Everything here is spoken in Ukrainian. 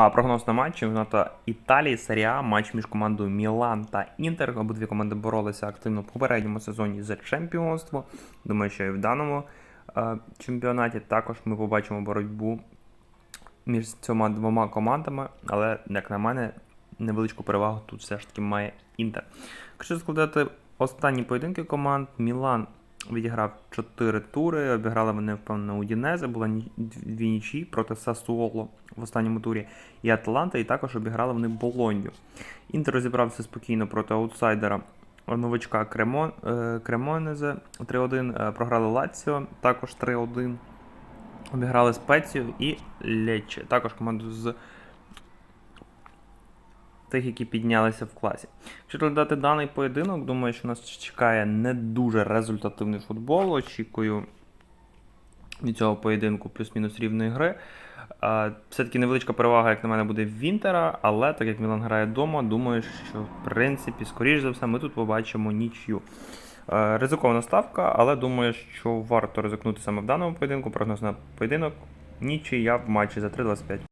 А прогноз на матч чемпіонату Італії, Серія матч між командою Мілан та Інтер. Обидві команди боролися активно в попередньому сезоні за чемпіонство. Думаю, що і в даному е, чемпіонаті також ми побачимо боротьбу між цими двома командами, але, як на мене, невеличку перевагу тут все ж таки має Інтер. Якщо складати останні поєдинки команд, Мілан відіграв 4 тури, обіграли вони, впевнено, Удінезе, була ні- дві нічі проти Сасуоло в останньому турі і Атланта, і також обіграли вони Болонью. Інтер розібрався спокійно проти аутсайдера новачка Кремон, е, Кремонезе 3-1, е, програли Лаціо, також 3-1. Обіграли Спецію і Лече, також команду з тих, які піднялися в класі. Якщо додати даний поєдинок, думаю, що нас чекає не дуже результативний футбол. Очікую від цього поєдинку плюс-мінус рівної гри. Все-таки невеличка перевага, як на мене, буде в Вінтера, але так як Мілан грає вдома, думаю, що в принципі, скоріш за все, ми тут побачимо нічю. Ризикована ставка, але думаю, що варто ризикнути саме в даному поєдинку. Прогноз на поєдинок. Нічия в матчі за 3.25.